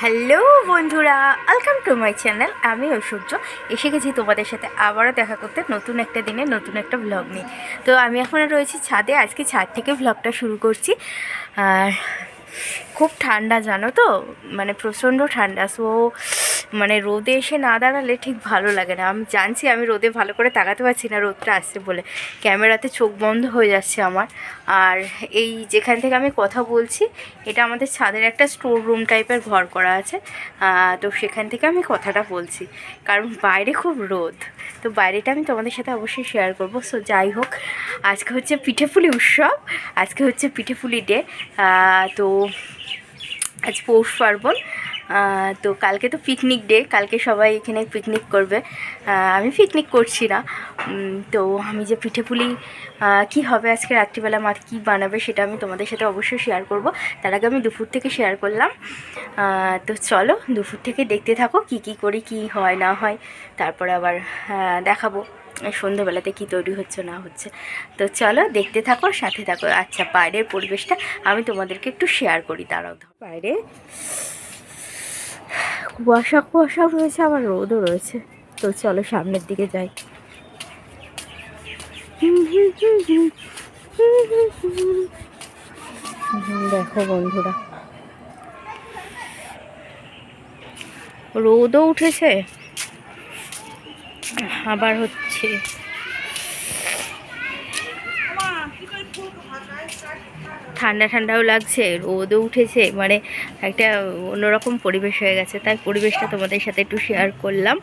Hello বন্ধুরা welcome to my channel আমি ঐশ্বর্য। এসে গেছি তোমাদের সাথে আবারও দেখা করতে নতুন একটা দিনে, নতুন একটা ভ্লগ নিয়ে। তো আমি এখন রয়েছি ছাদে। আজকে ছাদ থেকে ভ্লগটা শুরু করছি। আর খুব ঠান্ডা জানো তো? মানে প্রচণ্ড ঠান্ডা। সো মানে রোদে এসে না দাঁড়ালে ঠিক ভালো লাগে না। আমি জানছি আমি রোদে ভালো করে তাকাতে পারছি না, রোদটা আসছে বলে। ক্যামেরাতে চোখ বন্ধ হয়ে যাচ্ছে আমার। আর এই যেখান থেকে আমি কথা বলছি, এটা আমাদের ছাদের একটা স্টোর রুম টাইপের ঘর করা আছে। তো সেখান থেকে আমি কথাটা বলছি। কারণ বাইরে খুব রোদ। তো বাইরেটা আমি তোমাদের সাথে অবশ্যই শেয়ার করব। সো যাই হোক, আজকে হচ্ছে পিঠেপুলি উৎসব। আজকে হচ্ছে পিঠেপুলি ডে তো আজ পৌষ পার্বণ। তো কালকে তো পিকনিক ডে কালকে সবাই এখানে পিকনিক করবে। আমি পিকনিক করছি না। তো আমি যে পিঠেপুলি আহ, কি হবে আজকে রাত্রিবেলা মা কী বানাবে সেটা আমি তোমাদের সাথে অবশ্যই শেয়ার করব। তার আগে আমি দুপুর থেকে শেয়ার করলাম। তো চলো দুপুর থেকে দেখতে থাকো কি কি করি কি হয় না হয়। তারপরে আবার দেখাবো সন্ধ্যেবেলাতে কি তৈরি হচ্ছে না হচ্ছে। তো চলো দেখতে থাকো সাথে থাকো। আচ্ছা বাইরের পরিবেশটা আমি তোমাদেরকে একটু শেয়ার করি দাঁড়াও। বাইরে কুয়াশা কুয়াশাও রয়েছে আবার রোদও রয়েছে। তো চলো সামনের দিকে যাই। দেখো বন্ধুরা। রোদও উঠেছে, আবার হচ্ছে। ঠান্ডা, ঠান্ডাও লাগছে, রোদও উঠেছে মানে একটা অন্যরকম পরিবেশ হয়ে গেছে। তাই পরিবেশটা তোমাদের সাথে একটু শেয়ার করলাম।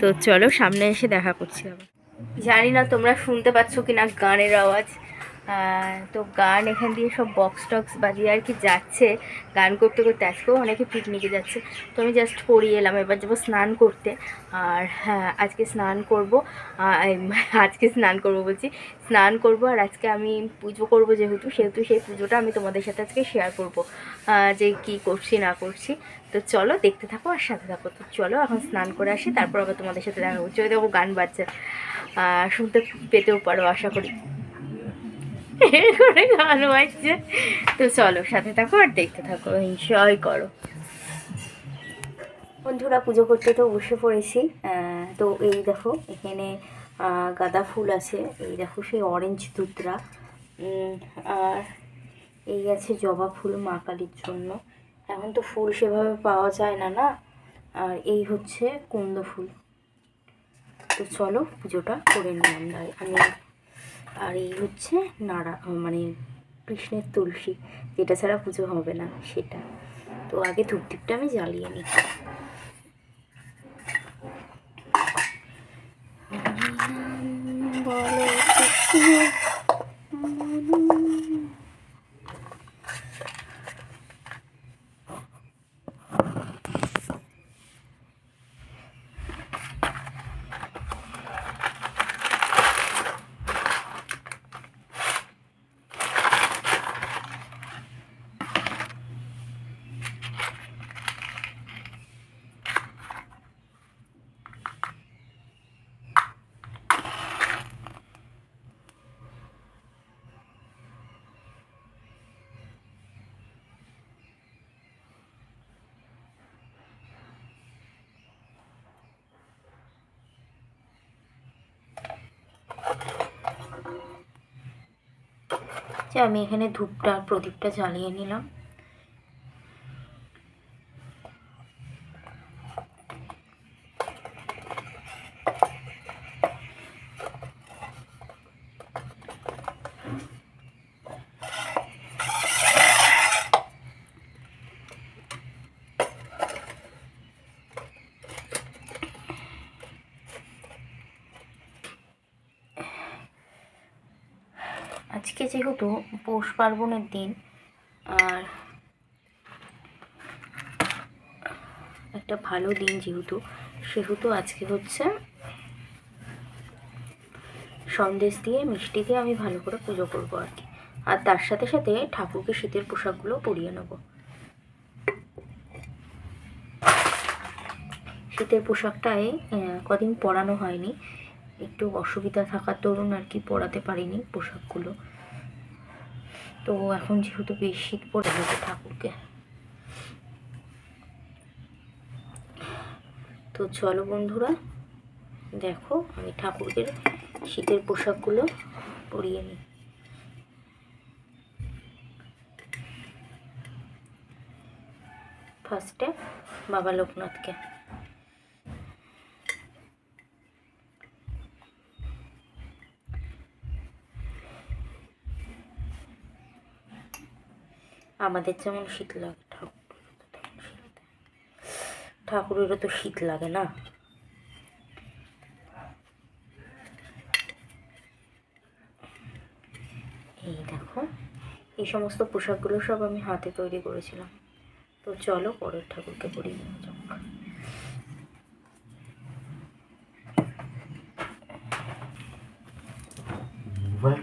তো চলো সামনে এসে দেখা করছি আবার। জানি না তোমরা শুনতে পাচ্ছ কি না গানের আওয়াজ। তো গান এখান দিয়ে সব বক্স টক্স বাজিয়ে আর কি যাচ্ছে। গান করতে করতে আজকেও অনেকে পিকনিকে যাচ্ছে। তো আমি জাস্ট পড়িয়ে এলাম, এবার যাব স্নান করতে। আর হ্যাঁ আজকে স্নান করব। আজকে স্নান করব বলছি। স্নান করব আর আজকে আমি পুজো করব যেহেতু, সেহেতু সেই পুজোটা আমি তোমাদের সাথে আজকে শেয়ার করব। যে কি করছি, না করছি। তো চলো, দেখতে থাকো আর সাথে থাকো। তো চলো, এখন স্নান করে আসি, তারপর আবার তোমাদের সাথে দেখা করছি ওই দেখো গান বাজছে। শুনতে পেতেও পারো, আশা করি। করে গান তো চলো, সাথে থাকো আর দেখতে থাকো এনজয় করো। বন্ধুরা, পুজো করতে তো বসে পড়েছি। তো এই দেখো, এখানে গাঁদা ফুল আছে। এই দেখো, সেই অরেঞ্জ দুধরা। আর এই আছে জবা ফুল মা কালীর জন্য। এখন তো ফুল সেভাবে পাওয়া যায় না না? আর এই হচ্ছে কুন্দ ফুল। তো চলো, পুজোটা করে নিলাম আমি আর এই হচ্ছে নাড়া মানে কৃষ্ণের তুলসী, যেটা ছাড়া পুজো হবে না সেটা। তো আগে ধূপদীপটা আমি জ্বালিয়ে নিই। বলো কিছু যে আমি এখানে ধূপটা প্রদীপটা জ্বালিয়ে নিলাম। আজকে যেহেতু পৌষ পার্বণের দিন, আর একটা ভালো দিন যেহেতু, সেহেতু আজকে হচ্ছে সন্দেশ দিয়ে, মিষ্টি দিয়ে আমি ভালো করে পুজো করব আর কি। আর তার সাথে সাথে ঠাকুরকে শীতের পোশাকগুলো পরিয়ে নেব। শীতের পোশাকটায় কদিন পরানো হয়নি। একটু অসুবিধা থাকার দরুন আর কি পরাতে পারিনি পোশাকগুলো। তো এখন যেহেতু বেশ শীত পড়ে গেছে ঠাকুরকে। তো চলো বন্ধুরা, দেখো আমি ঠাকুরদের শীতের পোশাকগুলো পরিয়ে নিই। ফার্স্টে বাবা লোকনাথকে। আমাদের যেমন শীত লাগে ঠাকুর ঠাকুরেরও তো শীত লাগে না? এই দেখো, এই সমস্ত পোশাকগুলো সব আমি হাতে তৈরি করেছিলাম। তো চলো পরের ঠাকুরকে পরিয়ে নেওয়া যাক।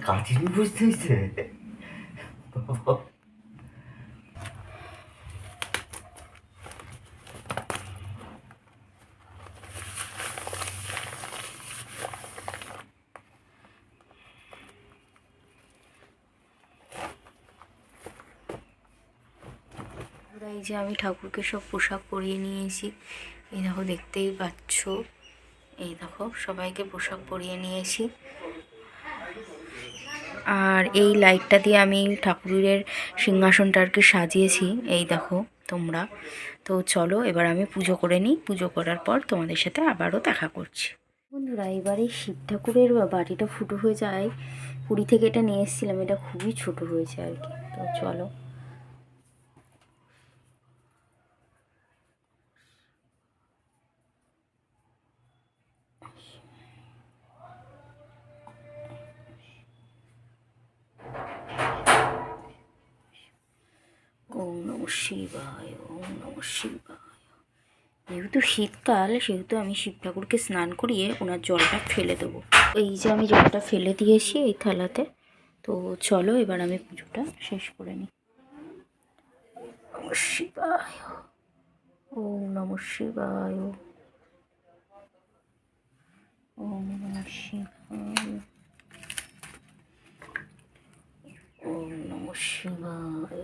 কাটিনি বুঝতে যে আমি ঠাকুরকে সব পোশাক পরিয়ে নিয়েছি এই দেখো, দেখতেই পাচ্ছ। এই দেখো, সবাইকে পোশাক পরিয়ে নিয়েছি আর এই লাইটটা দিয়ে আমি ঠাকুরের সিংহাসনটা আর কি সাজিয়েছি। এই দেখো, তোমরা। তো চলো, এবার আমি পুজো করে নিই। পুজো করার পর তোমাদের সাথে আবারও দেখা করছি। বন্ধুরা, এবারে শিব ঠাকুরের বাড়িটা ফুটো হয়ে যায়। পুরী থেকে এটা নিয়ে এসেছিলাম, এটা খুবই ছোট হয়েছে আর কি তো চলো। ওম নম শিবায়, ওম নম শিবায়। যেহেতু শীতকাল, সেহেতু আমি শিব ঠাকুরকে স্নান করিয়ে ওনার জলটা ফেলে দেবো। এই যে আমি জলটা ফেলে দিয়েছি এই থালাতে, তো চলো এবার আমি পুজোটা শেষ করে নিই। নম শিবায়, ওম নম শিবায়। ওম নম শিবায়। ওম নম শিবায়।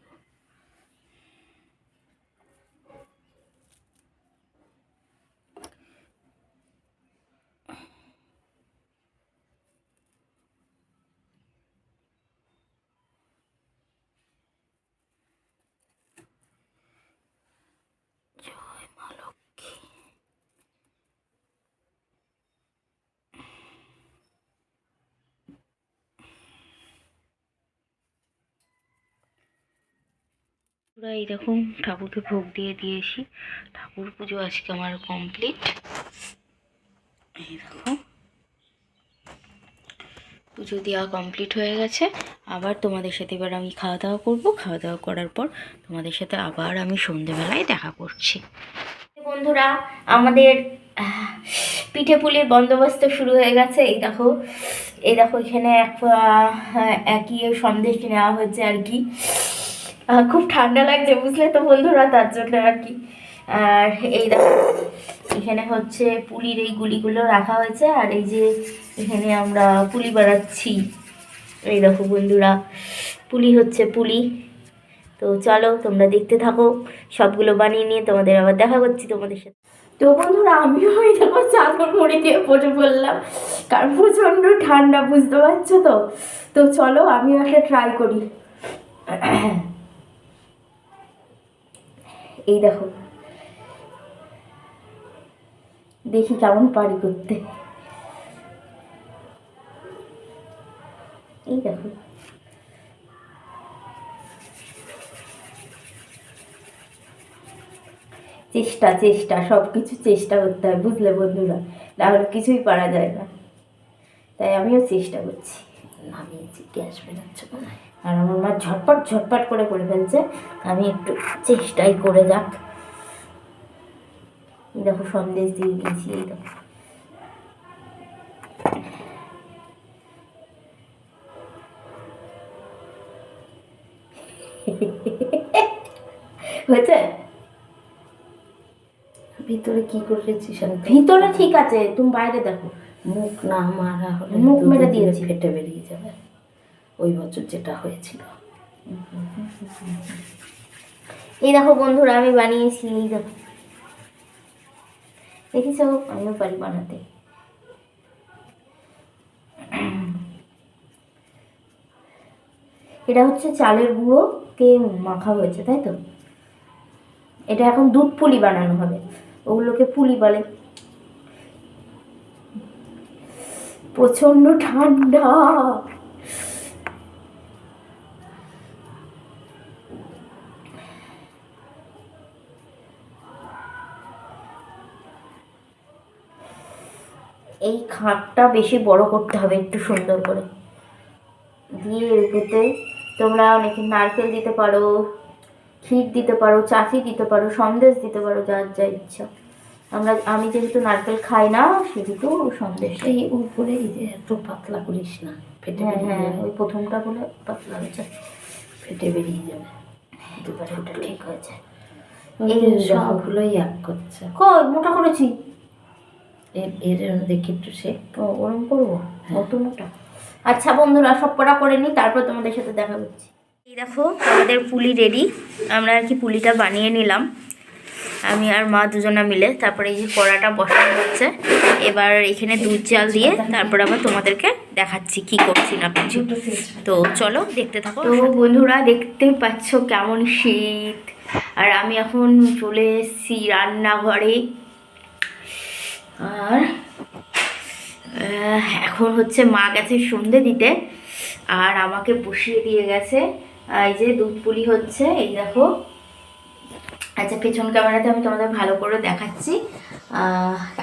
পুরো এইরকম ঠাকুরকে ভোগ দিয়ে দিয়েছি। ঠাকুর পুজো আজকে আমার কমপ্লিট এই দেখো। পুজো দেওয়া কমপ্লিট হয়ে গেছে। আবার তোমাদের সাথে এবার আমি খাওয়া দাওয়া করব। খাওয়া দাওয়া করার পর তোমাদের সাথে আবার আমি সন্ধেবেলায় দেখা করছি। বন্ধুরা, আমাদের পিঠে পুলির বন্দোবস্ত শুরু হয়ে গেছে। এই দেখো এই দেখো এখানে এক একই সন্দেশ নেওয়া হয়েছে আর কি। খুব ঠান্ডা লাগছে, বুঝলে তো বন্ধুরা, তার জন্য আর কি। আর এই দেখো, এখানে হচ্ছে পুলির এই গুলিগুলো রাখা হয়েছে, আর এই যে এখানে আমরা পুলি বানাচ্ছি এই দেখো বন্ধুরা, পুলি হচ্ছে পুলি। তো চলো, তোমরা দেখতে থাকো, সবগুলো বানিয়ে নিয়ে তোমাদের আবার দেখা করছি তোমাদের সাথে। তো বন্ধুরা, আমিও ওই দেখো চাদর মুড়ি দিয়ে পড়ে পড়লাম, কারণ প্রচণ্ড ঠান্ডা, বুঝতে পারছ তো? তো চলো, আমিও একটা ট্রাই করি। এই দেখো। দেখি কেমন পারি করতে। এই দেখো। চেষ্টা চেষ্টা সব কিছু চেষ্টা করতে হয়, বুঝলে বন্ধুরা? নাহলে কিছুই পারা যায় না। তাই আমিও চেষ্টা করছি। নামিয়েছি, গ্যাস বেরোচ্ছে আর আমার মা ঝটপট ঝটপট করে করে ফেলছে আমি একটু চেষ্টাই করে যাক। দেখো সন্দেশ দিয়ে দিয়েছি এই দেখো। হয়েছে? ভিতরে কি করেছিস আমি ভিতরে ঠিক আছে তুমি বাইরে দেখো। মুখ না মারা হলে মুখ মেরে দিয়েছি। ফেটে বেরিয়ে যাবে। ওই বছর যেটা হয়েছিল। এই দেখো বন্ধুরা, আমি বানিয়েছি এই দেখো দেখেছ? আমিও পারি বানাতে। এটা হচ্ছে চালের গুঁড়োকে মাখা হয়েছে, তাই তো? এটা এখন দুধ পুলি বানানো হবে। ওগুলোকে পুলি বলে। প্রচণ্ড ঠান্ডা। এই খাটটা বেশি বড় করতে হবে একটু সুন্দর করে। দিয়ে এতে তোমরা অনেকে নারকেল দিতে পারো ক্ষীর দিতে পারো চাচি দিতে পারো সন্দেশ দিতে পারো যার যা ইচ্ছা। আমরা আমি যেহেতু নারকেল খাই না সেহেতু সন্দেশ এই উপরে এই যে এত পাতলা করিস না ফেটে হ্যাঁ হ্যাঁ ওই প্রথমটা বলে পাতলা হয়েছে ফেটে বেরিয়ে যাবে। দুবারে ওটা ঠিক হয়েছে এই সবগুলোই এক করছে। কই মোটা করেছি? এর দেখি একটু ও ওরম করব? অত মোটা আচ্ছা বন্ধুরা সব কটা করে নিই তারপর তোমাদের সাথে দেখা করছি এই দেখো আমাদের পুলি রেডি আমরা আর কি পুলিটা বানিয়ে নিলাম। আমি আর মা দুজনা মিলে তারপরে এই যে কড়াটা বসানো হচ্ছে। এবার এখানে দুধ চাল দিয়ে তারপর আবার তোমাদেরকে দেখাচ্ছি কি করছি না করছি। তো চলো দেখতে থাকো তো বন্ধুরা দেখতে পাচ্ছ কেমন শীত। আর আমি এখন চলে এসেছি রান্নাঘরে। আর এখন হচ্ছে মা গেছে সন্ধে দিতে, আর আমাকে বসিয়ে দিয়ে গেছে। এই যে দুধ পুলি হচ্ছে, এই দেখো। আচ্ছা পেছন ক্যামেরাতে আমি তোমাদের ভালো করে দেখাচ্ছি।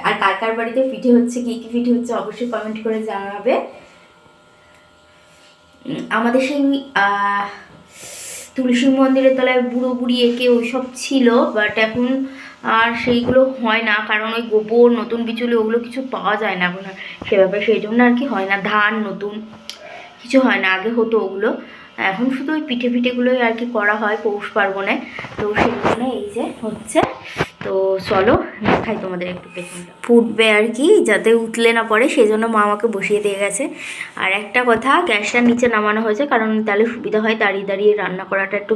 আর কার কার বাড়িতে পিঠে হচ্ছে, কী কী পিঠে হচ্ছে অবশ্যই কমেন্ট করে জানাবে। আমাদের সেই তুলসী মন্দিরের তলায় বুড়ো বুড়ি এঁকে ওইসব ছিল বাট এখন আর সেইগুলো হয় না, কারণ ওই গোবর, নতুন বিচুলি, ওগুলো কিছু পাওয়া যায় না এখন আর সে ব্যাপারে, সেই জন্য আর কি হয় না। ধান নতুন, কিছু হয় না, আগে হতো ওগুলো। এখন শুধু ওই পিঠে পিঠেগুলোই আর কি করা হয় পৌষ পার্বণে। তো সেই জন্য এই যে হচ্ছে তো চলো দেখাই তোমাদের একটু পেছনটা ফুটবে আর কি, যাতে উতলে না পড়ে সেই জন্য মা আমাকে বসিয়ে দিয়ে গেছে। আর একটা কথা, গ্যাসটা নিচে নামানো হয়েছে, কারণ তাহলে সুবিধা হয় দাঁড়িয়ে দাঁড়িয়ে রান্না করাটা একটু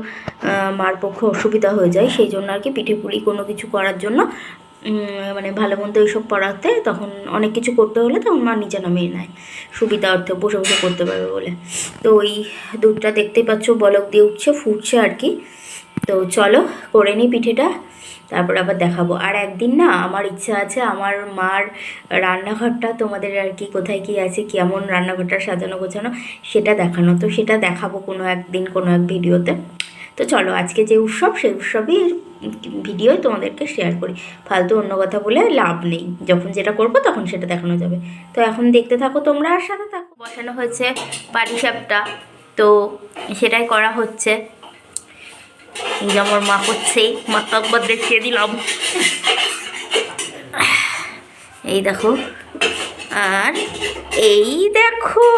মার পক্ষে অসুবিধা হয়ে যায়। সেই জন্য আর কি পিঠে পুলি কোনো কিছু করার জন্য মানে ভালো মন্দ এইসব পড়াতে তখন অনেক কিছু করতে হলে তখন মা নিচে নামিয়ে নেয়। সুবিধা অর্থে বসে বসে করতে পারবে বলে। তো ওই দুধটা দেখতেই পাচ্ছ, বলক দিয়ে উঠছে, ফুটছে আর কি। তো চলো, করে নিই পিঠেটা। তারপর আবার দেখাবো। আর একদিন না আমার ইচ্ছা আছে আমার মার রান্নাঘরটা তোমাদের আর কি কোথায় কি আছে, কেমন রান্নাঘরটা সাজানো গোছানো সেটা দেখানো। তো সেটা দেখাবো কোনো একদিন, কোনো এক ভিডিওতে। তো চলো আজকে যে উৎসব, সেই উৎসবই ভিডিওই তোমাদেরকে শেয়ার করি। ফালতু অন্য কথা বলে লাভ নেই। যখন যেটা করব তখন সেটা দেখানো যাবে। তো এখন দেখতে থাকো তোমরা আর সাথে থাকো। বসানো হয়েছে পাটিসাপটা। তো সেটাই করা হচ্ছে। যে আমার মা করছে মাকে একবার দেখিয়ে দিলাম। এই দেখো, আর এই দেখো,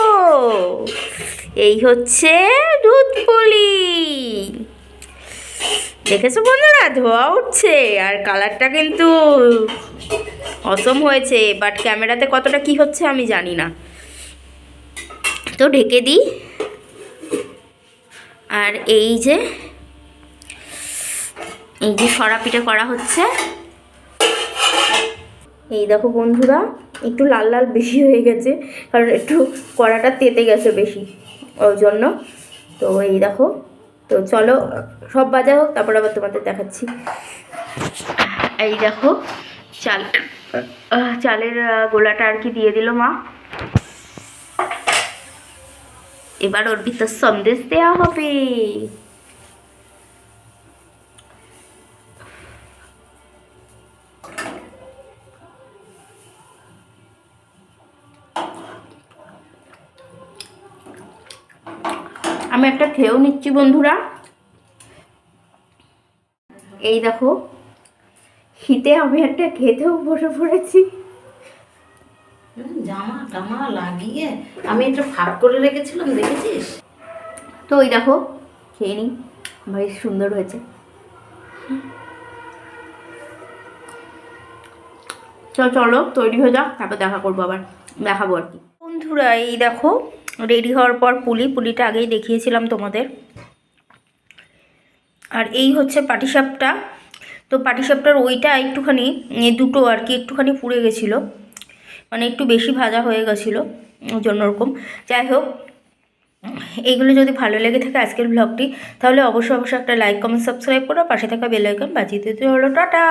এই হচ্ছে দুধ পুলি দেখেছ বন্ধুরা? ধোয়া উঠছে, আর কালারটা কিন্তু অসম হয়েছে বাট ক্যামেরাতে কতটা কি হচ্ছে আমি জানি না। তো ঢেকে দিই। আর এই যে এই যে সরা করা হচ্ছে। এই দেখো বন্ধুরা, একটু লাল লাল বেশি হয়ে গেছে, কারণ একটু কড়াটা তেতে গেছে বেশি, ওই জন্য। তো এই দেখো, তো চলো, সব বাজা হোক, তারপর আবার তোমাদের দেখাচ্ছি। এই দেখো, চাল চালের গোলাটা আর কি দিয়ে দিল মা। এবার ওর ভিতর সন্দেশ দেওয়া হবে। আমি একটা খেয়েও নিচ্ছি বন্ধুরা। এই দেখো শীতে আমি একটা খেতেও বসে পড়েছি। জামা টামা লাগিয়ে আমি এটা ফাঁক করে রেখেছিলাম দেখেছিস? তো ওই দেখো খেয়ে নিই বেশ সুন্দর হয়েছে। চল চলো তৈরি হয়ে যাক তারপর দেখা করব আবার দেখাবো আর কি। বন্ধুরা এই দেখো রেডি হওয়ার পর পুলি, পুলিটা আগেই দেখিয়েছিলাম তোমাদের। আর এই হচ্ছে পাটিসাপটা। তো পাটিসাপটার ওইটা একটুখানি দুটো আর কি একটুখানি পুড়ে গেছিল। মানে একটু বেশি ভাজা হয়ে গেছিল, ওই জন্য ওরকম। যাই হোক, এইগুলো যদি ভালো লেগে থাকে আজকের ব্লগটি তাহলে অবশ্যই অবশ্যই একটা লাইক কমেন্ট সাবস্ক্রাইব করো। পাশে থাকা বেল আইকন বাজিয়ে দিতে হলো। টাটা!